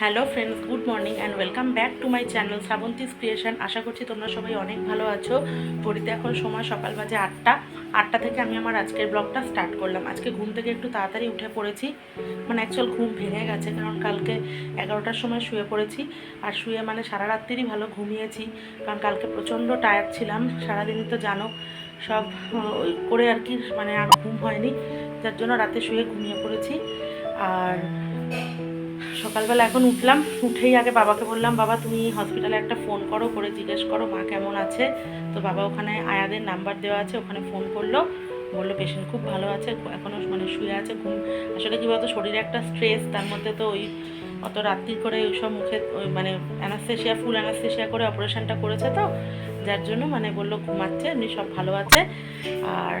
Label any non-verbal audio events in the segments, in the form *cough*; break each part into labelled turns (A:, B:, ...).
A: Hello friends, good morning and welcome back to my channel Shrabanti's creation. আশা করছি তোমরা সবাই অনেক ভালো আছো। ঘড়িতে এখন সময় সকাল বাজে আটটা। আটটা থেকে আমি আমার আজকের ব্লগটা স্টার্ট করলাম। আজকে ঘুম থেকে একটু তাড়াতাড়ি উঠে পড়েছি। মানে অ্যাকচুয়াল ঘুম ভেঙে গেছে কারণ কালকে এগারোটার সময় শুয়ে পড়েছি। আর শুয়ে মানে সারা রাত্রিরই ভালো ঘুমিয়েছি। কারণ কালকে প্রচণ্ড টায়ার্ড ছিলাম। সারাদিনই তো জানো, সব করে আর কি মানে আর ঘুম হয়নি। যার জন্য রাতে শুয়ে ঘুমিয়ে পড়েছি। আর সকালবেলা এখন উঠলাম, উঠেই আগে বাবাকে বললাম, বাবা, তুমি হসপিটালে একটা ফোন করো, করে জিজ্ঞেস করো, মা কেমন আছে? তো বাবা ওখানে আয়াদের নাম্বার দেওয়া আছে, ওখানে ফোন করল, বলল পেশেন্ট খুব ভালো আছে এখনও মানে শুয়ে আছে, ঘুম, আসলে কী বলতো, শরীরে একটা স্ট্রেস তার মধ্যে তো ওই অত রাত্রি করে ওইসব মুখে ওই মানে অ্যানাস্থেশিয়া ফুল অ্যানাস্থেশিয়া করে অপারেশনটা করেছে তো, যার জন্য মানে বলল ঘুমাচ্ছে, এমনি সব ভালো আছে, আর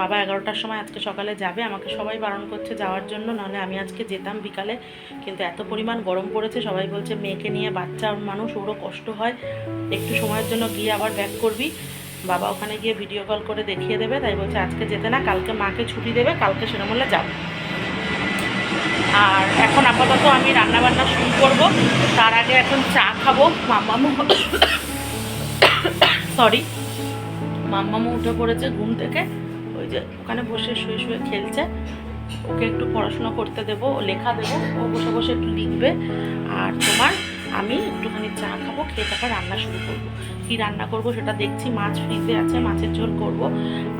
A: বাবা এগারোটার সময় আজকে সকালে যাবে, আমাকে সবাই বারণ করছে যাওয়ার জন্য, নাহলে আমি আজকে যেতাম বিকালে। কিন্তু এত পরিমাণ গরম পড়েছে, সবাই বলছে মেয়েকে নিয়ে বাচ্চা মানুষ, ওরও কষ্ট হয়। একটু সময়ের জন্য গিয়ে আবার ব্যাক করবি। বাবা ওখানে গিয়ে ভিডিও কল করে দেখিয়ে দেবে, তাই বলছে আজকে যেতে না, কালকে মাকে ছুটি দেবে, কালকে সেরকম হলে যাব। আর এখন আপাতত আমি রান্নাবান্না শুরু করব, তার আগে এখন চা খাব। মাম্মামু সরি *coughs* মাম্মামু উঠে পড়েছে ঘুম থেকে। যে ওখানে বসে শুয়ে শুয়ে খেলছে। ওকে একটু পড়াশোনা করতে দেবো লেখা দেবো, ও বসে বসে একটু লিখবে। আর তোমার আমি একটুখানি চা খাব, খেয়ে তারপর রান্না শুরু করব। কি রান্না করব সেটা দেখছি, মাছ ফ্রিজে আছে, মাছের ঝোল করব।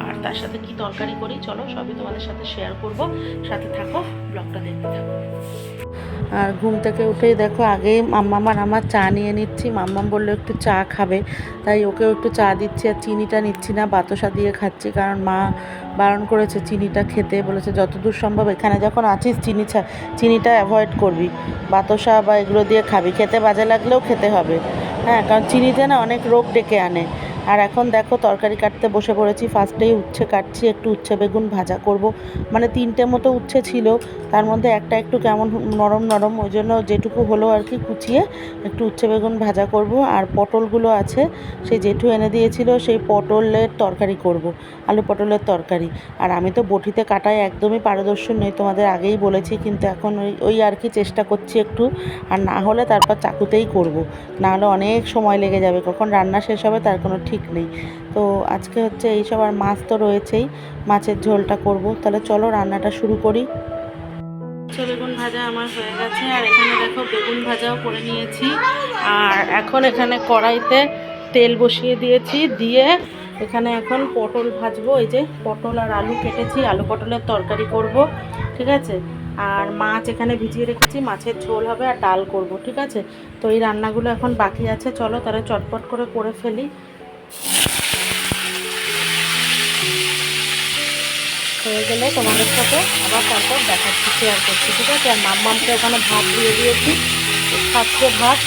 A: আর তার সাথে কি তরকারি করি, চলো সবই তোমাদের সাথে শেয়ার করব। সাথে থাকো ব্লগটা দেখতে থাকো। আর ঘুম থেকে উঠেই দেখো আগেই মাম্মাম আর আমার চা নিয়ে নিচ্ছি। মাম্মাম বলল একটু চা খাবে, তাই ওকেও একটু চা দিচ্ছি আর চিনিটা নিচ্ছি না, বাতাসা দিয়ে খাচ্ছি কারণ মা বারণ করেছে চিনিটা খেতে, বলেছে যতদূর সম্ভব এখানে যখন আছিস চিনি চিনিটা অ্যাভয়েড করবি। বাতাসা বা এগুলো দিয়ে খাবি, খেতে বাজে লাগলেও খেতে হবে। হ্যাঁ কারণ চিনিতে না অনেক রোগ ডেকে আনে। আর এখন দেখো তরকারি কাটতে বসে পড়েছি। ফার্স্টেই উচ্ছে কাটছি, একটু উচ্ছে বেগুন ভাজা করব। মানে তিনটে মতো উচ্ছে ছিল, তার মধ্যে একটা একটু কেমন নরম নরম, ওই জন্য যেটুকু হলো আর কি কুচিয়ে একটু উচ্ছে বেগুন ভাজা করব। আর পটলগুলো আছে, সেই জেঠু এনে দিয়েছিল, সেই পটলের তরকারি করব, আলু পটলের তরকারি। আর আমি তো বটিতে কাটায় একদমই পারদর্শী নই, তোমাদের আগেই বলেছি, কিন্তু এখন ওই ওই আর কি চেষ্টা করছি একটু। আর না হলে তারপর চাকুতেই করব না হলে অনেক সময় লেগে যাবে, কখন রান্না শেষ হবে তার কোনো ঠিক নেই। তো আজকে হচ্ছে এইসব আর মাছ তো রয়েছেই, মাছের ঝোলটা করব। তাহলে চলো রান্নাটা শুরু করি। উচ্ছে বেগুন ভাজা আমার হয়ে গেছে। আর এখানে দেখো বেগুন ভাজাও করে নিয়েছি। আর এখন এখানে কড়াইতে তেল বসিয়ে দিয়েছি। দিয়ে এখানে এখন পটল ভাজবো। এই যে পটল আর আলু কেটেছি। আলু পটলের তরকারি করব, ঠিক আছে? আর মাছ এখানে ভিজিয়ে রেখেছি। মাছের ঝোল হবে আর ডাল করব, ঠিক আছে? তো এই রান্নাগুলো এখন বাকি আছে। চলো তাহলে চটপট করে করে ফেলি। হয়ে গেলে তোমাদের সাথে আবার তারপর দেখাচ্ছি শেয়ার করছি, ঠিক আছে? আর মাম্মামকে ওখানে ভাত দিয়ে দিয়েছি খাচ্ছে ভাত।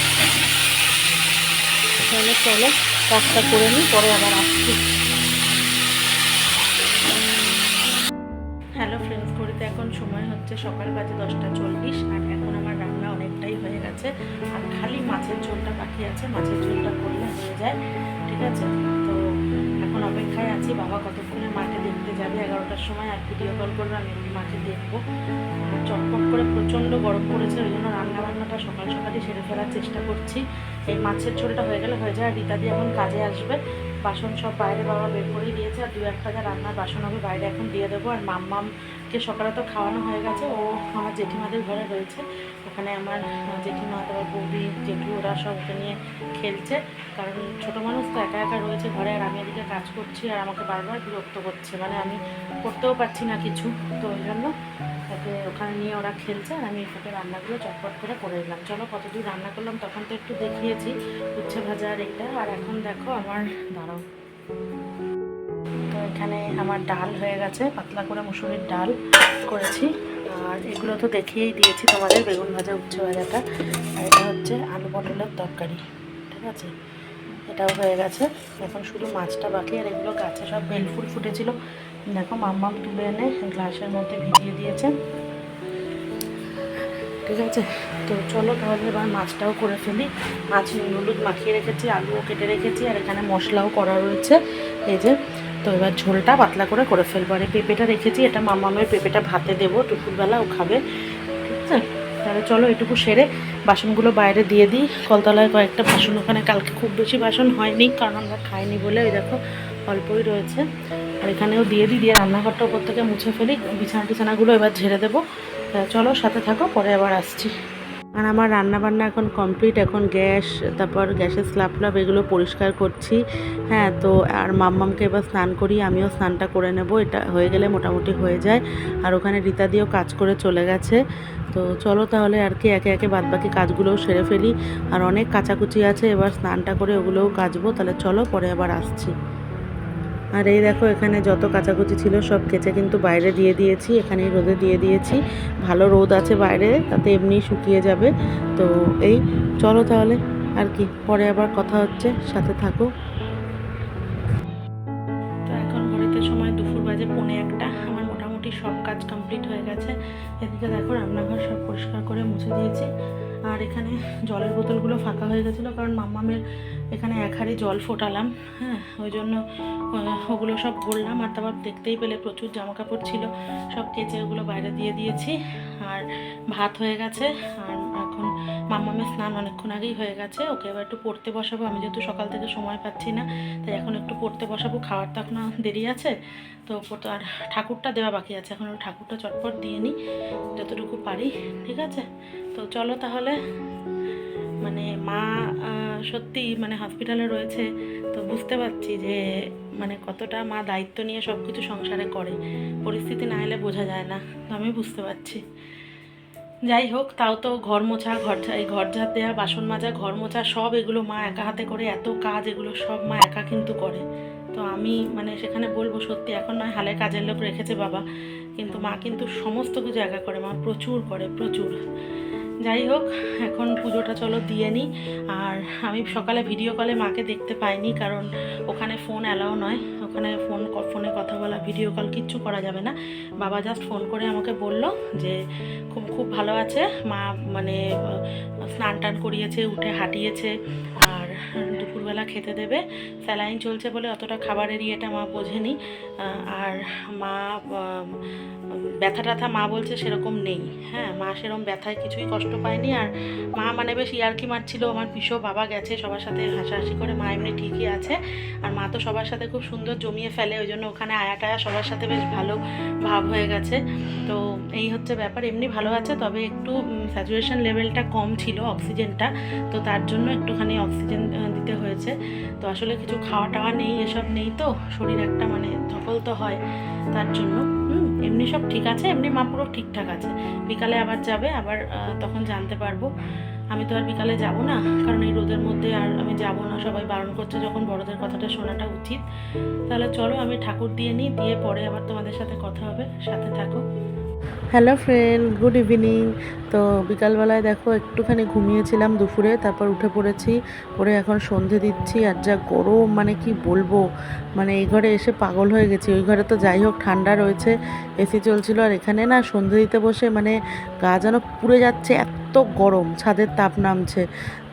A: তাহলে চলো, কাজটা করে নিই, পরে আবার আসছি। হ্যালো ফ্রেন্ডস ঘড়িতে এখন সময় হচ্ছে সকাল বাজে দশটা চল্লিশ, আর এখন আমার রান্না অনেকটাই হয়ে গেছে। আর খালি বাকি আছে, মাছের ঝোলটা করলে হয়ে যায়, ঠিক আছে? তো এখন অপেক্ষায় আছি, বাবা কতক্ষণে মাকে দেখতে যাবে? এগারোটার সময় আর ভিডিও কল করবে, আমি মাকে দেখব। চটপট করে প্রচণ্ড গরম পড়েছে, ওই জন্য রান্নাবান্নাটা সকাল সকালই সেরে ফেলার চেষ্টা করছি। এই মাছের ঝোলটা হয়ে গেলে হয়ে যায়, আর রীতাদি এখন কাজে আসবে। বাসন সব বাইরে বাবা বের করেই দিয়েছে, আর দু একটা যা রান্নার বাসন হবে বাইরে এখন দিয়ে দেবো, আর মাম্মামকে সকালে তো খাওয়ানো হয়ে গেছে। ও আমার জেঠিমাদের ঘরে রয়েছে। ওখানে আমার জেঠিমা তারপর বৌদি, জেঠু ওরা সব ওকে নিয়ে খেলছে। কারণ ছোটো মানুষ তো একা একা রয়েছে ঘরে, আর আমি এদিকে কাজ করছি আর আমাকে বারবার বিরক্ত করছে। মানে আমি করতেও পারছি না কিছু। তো ওই জন্য তাকে ওখানে নিয়ে ওরা খেলছে আর আমি এখানে রান্নাগুলো চটপট করে করে দিলাম চলো কতদূর রান্না করলাম তখন তো একটু দেখিয়েছি। উচ্ছে ভাজা আর এটা। আর এখন দেখো আমার দাঁড়াও। এখানে আমার ডাল হয়ে গেছে, পাতলা করে মুসুরির ডাল করেছি। আর এগুলো তো দেখিয়েই দিয়েছি তোমাদের, বেগুন ভাজা, উচ্ছে ভাজাটা। আর এটা হচ্ছে আলু পটলের তরকারি, ঠিক আছে? এটাও হয়ে গেছে। এখন শুধু মাছটা বাকি, আর এগুলো গাছে সব বেলফুল ফুটেছিল। দেখো, মাম্মাম তুলে এনে গ্লাসের মধ্যে ভিজিয়ে দিয়েছে। ঠিক আছে? তো চলো তাহলে এবার মাছটাও করে ফেলি। মাছ নুন হলুদ মাখিয়ে রেখেছি, আলুও কেটে রেখেছি, আর এখানে মশলাও করা রয়েছে। এই যে তো এবার ঝোলটা পাতলা করে করে ফেলব। আর পেঁপেটা রেখেছি, এটা মামামের পেঁপেটা ভাতে দেবো, দুপুরবেলা ও খাবে। ঠিক আছে? তাহলে চলো এটুকু সেরে বাসনগুলো বাইরে দিয়ে দিই। কলতলায় কয়েকটা বাসন, ওখানে কালকে খুব বেশি বাসন হয়নি, কারণ আমরা খাইনি বলে ওই দেখো অল্পই রয়েছে। আর এখানেও দিয়ে দিই, দিয়ে রান্নাঘরটা উপর থেকে মুছে ফেলি। বিছানা টিছানাগুলো এবার ঝেড়ে দেবো। চলো সাথে থাকো, পরে আবার আসছি। আর আমার রান্নাবান্না এখন কমপ্লিট, এখন গ্যাস, তারপর গ্যাসের স্ল্যাব ফ্ল্যাব এগুলো পরিষ্কার করছি। হ্যাঁ তো আর মাম্মামকে এবার স্নান করি আমিও স্নানটা করে নেব, এটা হয়ে গেলে মোটামুটি হয়ে যায়। আর ওখানে রীতা দিয়েও কাজ করে চলে গেছে। তো চলো তাহলে আর কি একে একে বাদবাকি কাজগুলোও সেরে ফেলি। আর অনেক কাচাকুচি আছে, এবার স্নানটা করে ওগুলোও কাচবো, তাহলে চলো পরে আবার আসছি। আর এই দেখো, এখানে যত কাচাকুচি ছিল সব কেচে কিন্তু বাইরে দিয়ে দিয়েছি, এখানেই রোদে দিয়ে দিয়েছি। ভালো রোদ আছে বাইরে, তাতে এমনি শুকিয়ে যাবে। তো এই, চলো তাহলে, আর কি, পরে আবার কথা হচ্ছে, সাথে থাকো। তো এখন ঘড়িতে সময় দুপুর বাজে পৌনে একটা, আমার মোটামুটি সব কাজ কমপ্লিট হয়ে গেছে। এদিকে দেখো, রান্নাঘর সব পরিষ্কার করে মুছে দিয়েছি। আর এখানে জলের বোতলগুলো ফাঁকা হয়ে গেছিল, কারণ মাম্মামের এখানে এক হাঁড়ি জল ফোটালাম হ্যাঁ ওই জন্য ওগুলো সব ভরলাম আর তারপর দেখতেই পেলে প্রচুর জামা কাপড় ছিল, সব কেচে ওগুলো বাইরে দিয়ে দিয়েছি। আর ভাত হয়ে গেছে, আর এখন মাম্মামের স্নান অনেকক্ষণ আগেই হয়ে গেছে। ওকে এবার একটু পড়তে বসাবো, আমি যেহেতু সকাল থেকে সময় পাচ্ছি না, তাই এখন একটু পড়তে বসাবো। খাওয়ার তো এখনও দেরি আছে, তো আর ঠাকুরটা দেওয়া বাকি আছে, এখন ঠাকুরটা চটপট দিয়ে নিই, যতটুকু পারি, ঠিক আছে? তো চলো তাহলে মানে মা সত্যি মানে হসপিটালে রয়েছে, তো বুঝতে পারছি যে মানে কতটা মা দায়িত্ব নিয়ে সব কিছু সংসারে করে। পরিস্থিতি না এলে বোঝা যায় না, তো আমি বুঝতে পারছি। যাই হোক, তাও তো ঘর মোছা, ঘর ঘর ঝাড় দেওয়া বাসন মাজা, ঘর মোছা, সব এগুলো মা একা হাতে করে, এত কাজ এগুলো সব মা একা কিন্তু করে। তো আমি মানে সেখানে বলব সত্যি, এখন নয় হালে কাজের লোক রেখেছে বাবা, কিন্তু মা কিন্তু সমস্ত কিছু একা করে, মা প্রচুর করে, প্রচুর। যাই হোক, এখন পুজোটা চলো দিয়ে নিই। আর আমি সকালে ভিডিও কলে মাকে দেখতে পাইনি কারণ ওখানে ফোন অ্যালাও নয়। ওখানে ফোন ফোনে কথা বলা ভিডিও কল কিচ্ছু করা যাবে না। বাবা জাস্ট ফোন করে আমাকে বলল যে, খুব খুব ভালো আছে। মা মানে স্নান টান করিয়েছে, উঠে হাঁটিয়েছে। দুপুরবেলা খেতে দেবে। স্যালাইন চলছে বলে অতটা খাবারের ইয়েটা মা বোঝেনি। আর মা ব্যথা ট্যাথা মা বলছে সেরকম নেই। হ্যাঁ মা সেরকম ব্যথায় কিছুই কষ্ট পায়নি। আর মা মানে বেশ ইয়ার্কি মারছিল, আমার পিসো বাবা গেছে সবার সাথে হাসাহাসি করে, মা এমনি ঠিকই আছে। আর মা তো সবার সাথে খুব সুন্দর জমিয়ে ফেলে, ওই জন্য ওখানে আয়া টায়া সবার সাথে বেশ ভালো ভাব হয়ে গেছে। তো এই হচ্ছে ব্যাপার, এমনি ভালো আছে, তবে একটু স্যাচুরেশন লেভেলটা কম ছিল অক্সিজেনটা। তো তার জন্য একটুখানি অক্সিজেন দিতে হয়েছে। তো আসলে কিছু খাওয়া টাওয়া নেই, এসব নেই তো। শরীর একটা মানে ধকল তো হয় তার জন্য। এমনি সব ঠিক আছে, এমনি মা পুরো ঠিকঠাক আছে। বিকালে আবার যাবে, আবার তখন জানতে পারব। আমি তো আর বিকালে যাব না, কারণ এই রোদের মধ্যে আর আমি যাব না। সবাই বারণ করছে যখন বড়দের কথাটা শোনাটা উচিত। তাহলে চলো আমি ঠাকুর দিয়ে নিই, দিয়ে পরে আবার তোমাদের সাথে কথা হবে। সাথে থাকো। হ্যালো ফ্রেন্ড গুড ইভিনিং তো বিকালবেলায় দেখো, একটুখানি ঘুমিয়েছিলাম দুপুরে, তারপর উঠে পড়েছি। পরে এখন সন্ধে দিচ্ছি, আর যা গরম মানে কি বলব? মানে এই ঘরে এসে পাগল হয়ে গেছি। ওই ঘরে তো যাই হোক, ঠান্ডা রয়েছে এসি চলছিল, আর এখানে না সন্ধে দিতে বসে মানে গা যেন পুড়ে যাচ্ছে, এত গরম, ছাদের তাপ নামছে।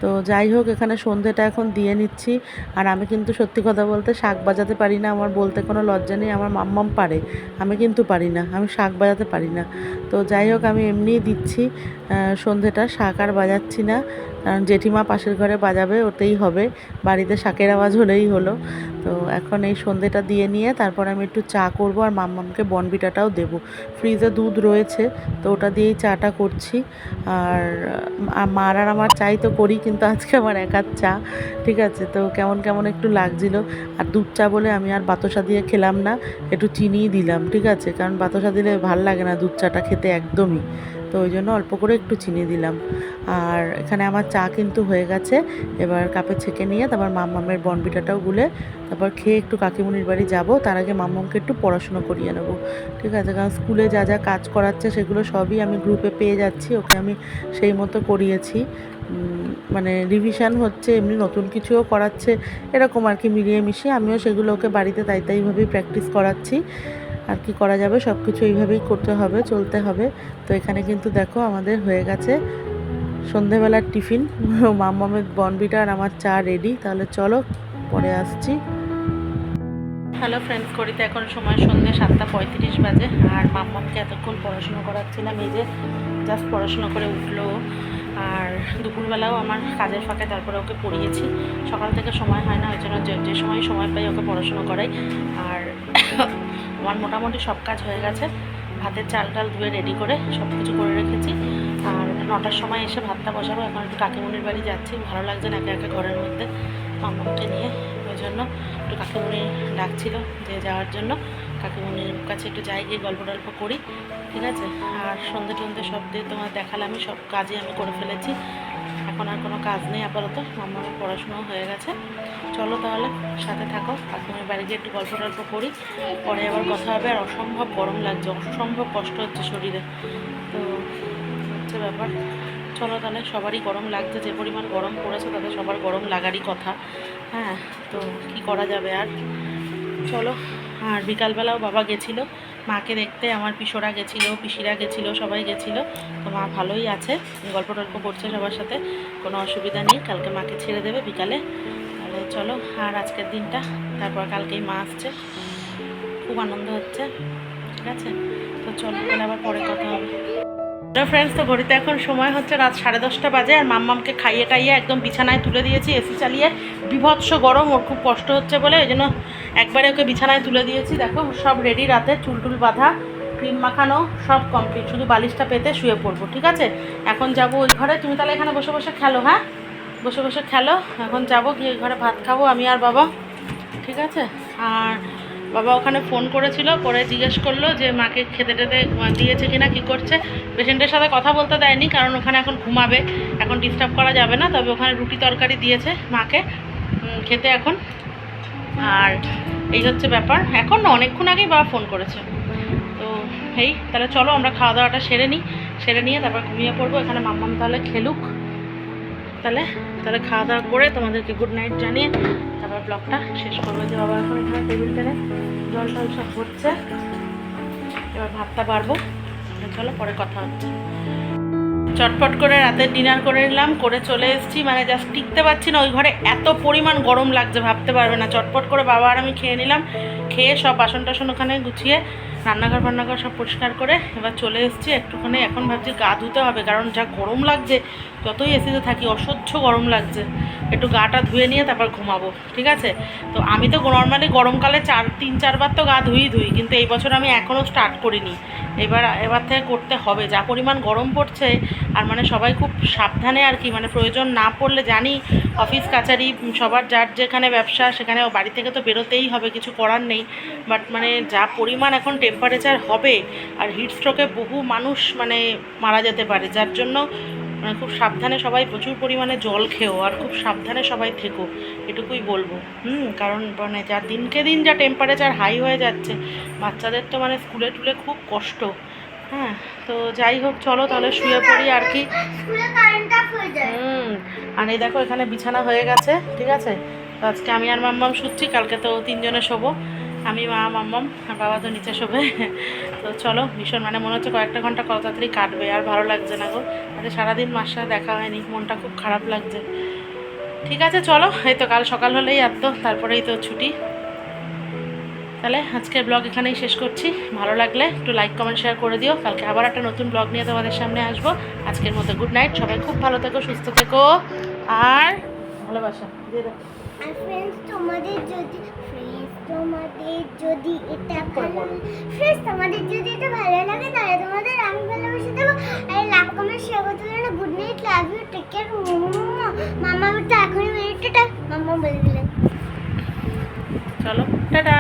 A: তো যাই হোক, এখানে সন্ধেটা এখন দিয়ে নিচ্ছি। আর আমি কিন্তু সত্যি কথা বলতে শাক বাজাতে পারি না। আমার বলতে কোনো লজ্জা নেই, আমার মাম্মাম পারে। আমি কিন্তু পারি না, আমি শাক বাজাতে পারি না। তো যাই হোক, আমি এমনিই দিচ্ছি সন্ধেটা। শাক আর বাজাচ্ছি না। কারণ জেঠিমা পাশের ঘরে বাজাবে, ওতেই হবে। বাড়িতে শাকের আওয়াজ হলেই হলো। তো এখন এই সন্ধেটা দিয়ে নিয়ে তারপর আমি একটু চা করব আর মাম্মামকে বনবিটাটাও দেবো। ফ্রিজে দুধ রয়েছে, তো ওটা দিয়েই চাটা করছি। আর মার আর আমার চাই তো করি, কিন্তু আজকে আমার একার চা, ঠিক আছে? তো কেমন কেমন একটু লাগছিল। আর দুধ চা বলে আমি আর বাতাসা দিয়ে খেলাম না, একটু চিনিই দিলাম, ঠিক আছে? কারণ বাতাসা দিলে ভালো লাগে না দুধ চাটা খেতে একদমই। তো ওই জন্য অল্প করে একটু চিনি দিলাম। আর এখানে আমার চা কিন্তু হয়ে গেছে। এবার কাপে ছেঁকে নিয়ে তারপর মাম্মামের বনবিটাটাও গুলে তারপর খেয়ে একটু কাকিমুনির বাড়ি যাব। তার আগে মাম্মামকে একটু পড়াশুনো করিয়ে নেব। ঠিক আছে, কারণ স্কুলে যা যা কাজ করাচ্ছে সেগুলো সবই আমি গ্রুপে পেয়ে যাচ্ছি। ওকে আমি সেই মতো করিয়েছি। মানে রিভিশন হচ্ছে, এমনি নতুন কিছুও করাচ্ছে। এরকম আর কি মিলিয়ে মিশিয়ে আমিও সেগুলো ওকে বাড়িতে তাই তাইভাবেই প্র্যাকটিস করাচ্ছি। আর কি করা যাবে সব কিছু এইভাবেই করতে হবে, চলতে হবে। তো এখানে কিন্তু দেখো আমাদের হয়ে গেছে সন্ধেবেলার টিফিন। *laughs* মাম্মামের বনবিটা আর আমার চা রেডি তাহলে চলো, পরে আসছি। হ্যালো ফ্রেন্ডস করিতে এখন সময় সন্ধ্যে সাতটা পঁয়ত্রিশ বাজে। আর মাম্মামকে এতক্ষণ পড়াশুনো করাচ্ছিলাম, এই যে জাস্ট পড়াশুনো করে উঠল। আর দুপুরবেলাও আমার কাজের ফাঁকে তারপরে ওকে পড়িয়েছি। সকাল থেকে সময় হয় না, ওই জন্য যে সময় সময় পাই ওকে পড়াশুনো করাই। আর আমার মোটামুটি সব কাজ হয়ে গেছে। ভাতের চাল টাল ধুয়ে রেডি করে সব কিছু করে রেখেছি। আর নটার সময় এসে ভাতটা বসাবো। এখন একটু কাকিমুনির বাড়ি যাচ্ছি। ভালো লাগছে না একা একা ঘরের মধ্যে মামাকে নিয়ে। ওই জন্য একটু কাকিমুনি ডাকছিল যে যাওয়ার জন্য। কাকিমুনির কাছে একটু যাই, গিয়ে গল্প টল্প করি। ঠিক আছে? আর সন্ধে টন্ধে সব দিয়ে তোমার দেখালামই। সব কাজই আমি করে ফেলেছি। এখন আর কোনো কাজ নেই আপাতত, আমার পড়াশোনাও হয়ে গেছে। চলো তাহলে, সাথে থাকো কাকিমুনির বাড়ি গিয়ে একটু গল্প টল্প করি, পরে আবার কথা হবে, আর অসম্ভব গরম লাগছে, অসম্ভব কষ্ট হচ্ছে শরীরে। তো, হচ্ছে ব্যাপার। চলো তাহলে, সবারই গরম লাগছে, যে পরিমাণ গরম পড়েছে, তাতে সবার গরম লাগারই কথা। হ্যাঁ তো কি করা যাবে আর? চলো, আর বিকালবেলাও বাবা গেছিল মাকে দেখতে আমার পিসোরা গেছিল, পিসিরা গেছিল, সবাই গেছিল। তো মা ভালোই আছে। গল্প টল্প করছে সবার সাথে। কোনো অসুবিধা নেই। কালকে মাকে ছেড়ে দেবে বিকালে। তাহলে চলো, আর আজকের দিনটা। তারপর কালকেই মা আসছে। খুব আনন্দ হচ্ছে। ঠিক আছে? তো চলো, তাহলে আবার পরে কথা হবে। হ্যালো ফ্রেন্ডস তো ঘড়িতে এখন সময় হচ্ছে রাত সাড়ে দশটা বাজে। আর মাম্মামকে খাইয়ে টাইয়ে একদম বিছানায় তুলে দিয়েছি, এসি চালিয়ে। বিভৎস গরম, ওর খুব কষ্ট হচ্ছে বলে। ওই জন্য একবারে ওকে বিছানায় তুলে দিয়েছি, দেখো, সব রেডি রাতে, চুল টুল বাঁধা, ক্রিম মাখানো, সব কমপ্লিট শুধু বালিশটা পেতে শুয়ে পড়ব, ঠিক আছে? এখন যাব ওই ঘরে, তুমি তাহলে এখানে বসে বসে খেলো হ্যাঁ? বসে বসে খেলো, এখন যাব গিয়ে ঘরে ভাত খাব, আমি আর বাবা, ঠিক আছে? আর বাবা ওখানে ফোন করেছিল, করে জিজ্ঞেস করল যে মাকে খেতে টেতে দিয়েছে কিনা, কি করছে? পেশেন্টের সাথে কথা বলতে দেয়নি, কারণ ওখানে এখন ঘুমাবে, এখন ডিস্টার্ব করা যাবে না, তবে ওখানে রুটি তরকারি দিয়েছে মাকে খেতে এখন। আর এই হচ্ছে ব্যাপার। এখন না, অনেকক্ষণ আগেই বাবা ফোন করেছে। তো এই তাহলে চলো আমরা খাওয়া দাওয়াটা সেরে নিই। সেরে নিয়ে তারপর ঘুমিয়ে পড়ব। এখানে মাম্মাম তাহলে খেলুক। তাহলে তাহলে খাওয়া দাওয়া করে তোমাদেরকে গুড নাইট জানিয়ে তারপর ব্লগটা শেষ করব। যে বাবা এখন এখানে টেবিল টেনে জল টল সব হচ্ছে এবার ভাতটা বাড়বো। চলো পরে কথা হচ্ছে। চটপট করে রাতের ডিনার করে নিলাম, করে চলে এসেছি। মানে জাস্ট টিকতে পারছি না, ওই ঘরে এত পরিমাণ গরম লাগছে, ভাবতে পারবে না। চটপট করে বাবা আর আমি খেয়ে নিলাম। খেয়ে সব বাসন টাসন ওখানে গুছিয়ে রান্নাঘর ফান্নাঘর সব পরিষ্কার করে এবার চলে এসেছি। একটুখানি এখন ভাবছি গা ধুতে হবে, কারণ যা গরম লাগছে যতই এসিতে থাকি, অসহ্য গরম লাগছে। একটু গাটা ধুয়ে নিয়ে তারপর ঘুমাবো, ঠিক আছে? তো আমি তো নর্মালি গরমকালে চার, তিন, চারবার তো গা ধুই ধুই, কিন্তু এই বছর আমি এখনও স্টার্ট করিনি। এবার এবার থেকে করতে হবে। যা পরিমাণ গরম পড়ছে, আর মানে সবাই খুব সাবধানে আর কি মানে প্রয়োজন না পড়লে জানি অফিস কাছারি, সবার যার যেখানে ব্যবসা, সেখানে বাড়ি থেকে তো বেরোতেই হবে, কিছু করার নেই। বাট মানে যা পরিমাণ এখন টেম্পারেচার হবে, আর হিট স্ট্রোকে বহু মানুষ মানে মারা যেতে পারে, যার জন্য খুব সাবধানে সবাই প্রচুর পরিমাণে জল খেও আর খুব সাবধানে সবাই থেকো এটুকুই বলব। হুম কারণ মানে যা দিনকে দিন যা টেম্পারেচার হাই হয়ে যাচ্ছে বাচ্চাদের তো মানে স্কুলে টুলে খুব কষ্ট। হ্যাঁ তো যাই হোক চলো তাহলে শুয়ে পড়ি আর কি। হুম আর এই দেখো এখানে বিছানা হয়ে গেছে ঠিক আছে? তো আজকে আমি আর মাম্মাম শুচ্ছি কালকে তো তিনজনে শোবো। আমি, মা, মাম্মাম বাবা তো নিচে শোবে। তো চলো, ভীষণ মানে মনে হচ্ছে কয়েকটা ঘণ্টা কত তাড়াতাড়ি কাটবে, আর ভালো লাগছে না গো। আজকে সারাদিন মার সাথে দেখা হয়নি, মনটা খুব খারাপ লাগছে। ঠিক আছে, চলো, এই তো কাল সকাল হলেই আর তো তারপরেই তো ছুটি। তাহলে আজকের ব্লগ এখানেই শেষ করছি। ভালো লাগলে একটু লাইক কমেন্ট শেয়ার করে দিও। কালকে আবার একটা নতুন ব্লগ নিয়ে তোমাদের সামনে আসব। আজকের মতো গুড নাইট সবাই খুব ভালো থেকো, সুস্থ থেকো, আর ভালোবাসা, দিয়ে
B: তোমাদের যদি তোমাদের যদি এটা ভালো ফ্রেন্ডস তোমাদের যদি এটা ভালো লাগে তাহলে তোমাদের আমি ভালোবেসে দেবো আর লাভ কমেন্ট শেয়ার করতে পারো good night love you take care মামা তো এখনই বেরিয়ে টাটা। মামা বলে দিলেন
A: চলো টাটা।